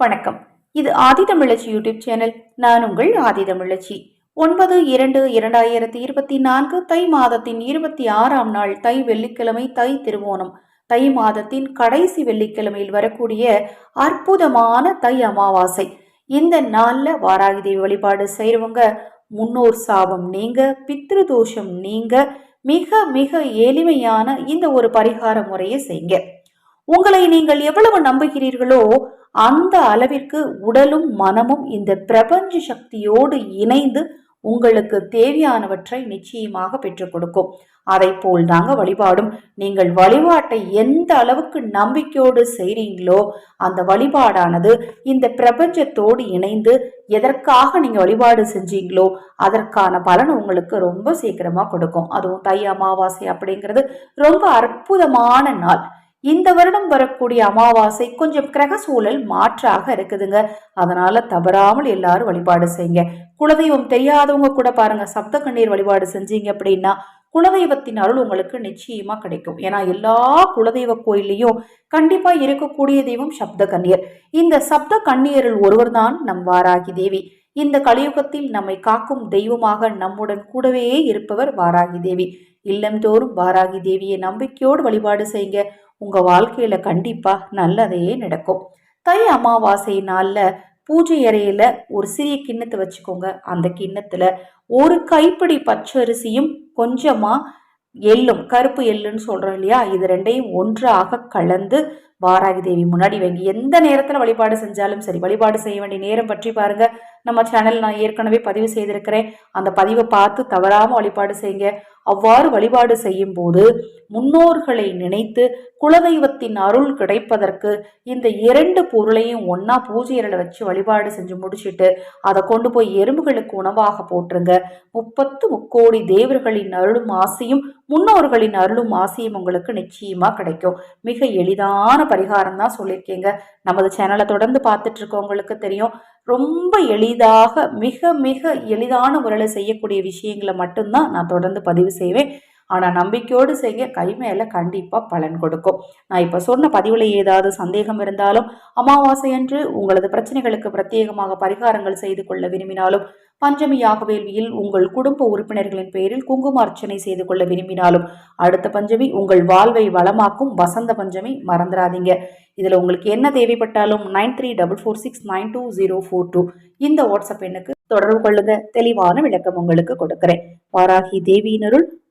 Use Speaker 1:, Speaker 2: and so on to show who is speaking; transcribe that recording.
Speaker 1: வணக்கம். இது ஆதிதமிழச்சி YouTube channel. நான் உங்கள் ஆதிதமிழச்சி ஒன்பது இரண்டு இரண்டாயிரத்தி இருபத்தி நான்கு தை மாதத்தின் இருபத்தி ஆறாம் நாள் தை வெள்ளிக்கிழமை தை திருவோணம். தை மாதத்தின் கடைசி வெள்ளிக்கிழமையில் வரக்கூடிய அற்புதமான தை அமாவாசை. இந்த நாளில் வாராகி தேவி வழிபாடு செய்கிறவங்க முன்னோர் சாபம் நீங்க பித்ரு தோஷம் நீங்க மிக மிக எளிமையான இந்த ஒரு பரிகார முறையை செய்யுங்க உங்களை நீங்கள் எவ்வளவு நம்புகிறீர்களோ அந்த அளவிற்கு உடலும் மனமும் இந்த பிரபஞ்ச சக்தியோடு இணைந்து உங்களுக்கு தேவையானவற்றை நிச்சயமாக பெற்றுக் கொடுக்கும். அதை போல் தாங்க வழிபாடும். நீங்கள் வழிபாட்டை எந்த அளவுக்கு நம்பிக்கையோடு செய்றீங்களோ அந்த வழிபாடானது இந்த பிரபஞ்சத்தோடு இணைந்து எதற்காக நீங்க வழிபாடு செஞ்சீங்களோ அதற்கான பலன் உங்களுக்கு ரொம்ப சீக்கிரமா கொடுக்கும். அதுவும் தை அமாவாசை அப்படிங்கிறது ரொம்ப அற்புதமான நாள். இந்த வருடம் வரக்கூடிய அமாவாசை கொஞ்சம் கிரக சூழல் மாற்றாக இருக்குதுங்க. அதனால தவறாமல் எல்லாரும் வழிபாடு செய்யுங்க. குலதெய்வம் தெரியாதவங்க கூட பாருங்க சப்த கண்ணீர் வழிபாடு செஞ்சீங்க அப்படின்னா குலதெய்வத்தின் அருள் உங்களுக்கு நிச்சயமா கிடைக்கும். ஏன்னா எல்லா குலதெய்வ கோயிலையும் கண்டிப்பா இருக்கக்கூடிய தெய்வம் சப்த கண்ணீர். இந்த சப்த கண்ணீரில் ஒருவர் தான் நம் வாராகி தேவி. இந்த கலியுகத்தில் நம்மை காக்கும் தெய்வமாக நம்முடன் கூடவே இருப்பவர் வாராகி தேவி. இல்லம்தோறும் வாராகி தேவியை நம்பிக்கையோடு வழிபாடு செய்யுங்க. உங்கள் வாழ்க்கையில் கண்டிப்பாக நல்லதே நடக்கும். தை அமாவாசை நாளில் பூஜை அறையில் ஒரு சிறிய கிண்ணத்தை வச்சுக்கோங்க. அந்த கிண்ணத்தில் ஒரு கைப்பிடி பச்சரிசியும் கொஞ்சமாக எள்ளும் கருப்பு எள்ளுன்னு சொல்கிறோம் இல்லையா? இது ரெண்டையும் ஒன்றாக கலந்து வாராகி தேவி முன்னாடி வைங்க எந்த நேரத்தில் வழிபாடு செஞ்சாலும் சரி வழிபாடு செய்ய வேண்டிய நேரம் பற்றி பாருங்க. நம்ம சேனல் நான் ஏற்கனவே பதிவு செய்திருக்கிறேன். அந்த பதிவை பார்த்து தவறாமல் வழிபாடு செய்யுங்க. அவ்வாறு வழிபாடு செய்யும் போது முன்னோர்களை நினைத்து குலதெய்வத்தின் அருள் கிடைப்பதற்கு இந்த இரண்டு பொருளையும் ஒன்னா பூஜையில வச்சு வழிபாடு செஞ்சு முடிச்சுட்டு அதை கொண்டு போய் எறும்புகளுக்கு உணவாக போட்டுருங்க. முப்பத்து முக்கோடி தேவர்களின் அருளும் ஆசையும் முன்னோர்களின் அருளும் ஆசையும் உங்களுக்கு நிச்சயமா கிடைக்கும். மிக எளிதான பரிகாரம் தான் சொல்லியிருக்கீங்க. நமது சேனலை தொடர்ந்து பார்த்துட்டு இருக்கவங்களுக்கு தெரியும். ரொம்ப எளிதாக மிக மிக எளிதான முறையில் செய்யக்கூடிய விஷயங்களை மட்டும்தான் நான் தொடர்ந்து பதிவு செய்வேன். ஆனால் நம்பிக்கையோடு செய்ய கை மேலே கண்டிப்பாக பலன் கொடுக்கும். நான் இப்போ சொன்ன பதிவில் ஏதாவது சந்தேகம் இருந்தாலும் அமாவாசை அன்று உங்களது பிரச்சனைகளுக்கு பிரத்யேகமாக பரிகாரங்கள் செய்து கொள்ள விரும்பினாலும் பஞ்சமி யாகவேள்வியில் உங்கள் குடும்ப உறுப்பினர்களின் பெயரில் குங்கும அர்ச்சனை செய்து கொள்ள விரும்பினாலும் அடுத்த பஞ்சமி உங்கள் வாழ்வை வளமாக்கும் வசந்த பஞ்சமி மறந்துடாதீங்க இதில் உங்களுக்கு என்ன தேவைப்பட்டாலும் nine three double four six nine two zero four two இந்த வாட்ஸ்அப் எண்ணுக்கு தொடர்பு கொள்ளுங்க. தெளிவான விளக்கம் உங்களுக்கு கொடுக்குறேன். வாராகி தேவியினருள்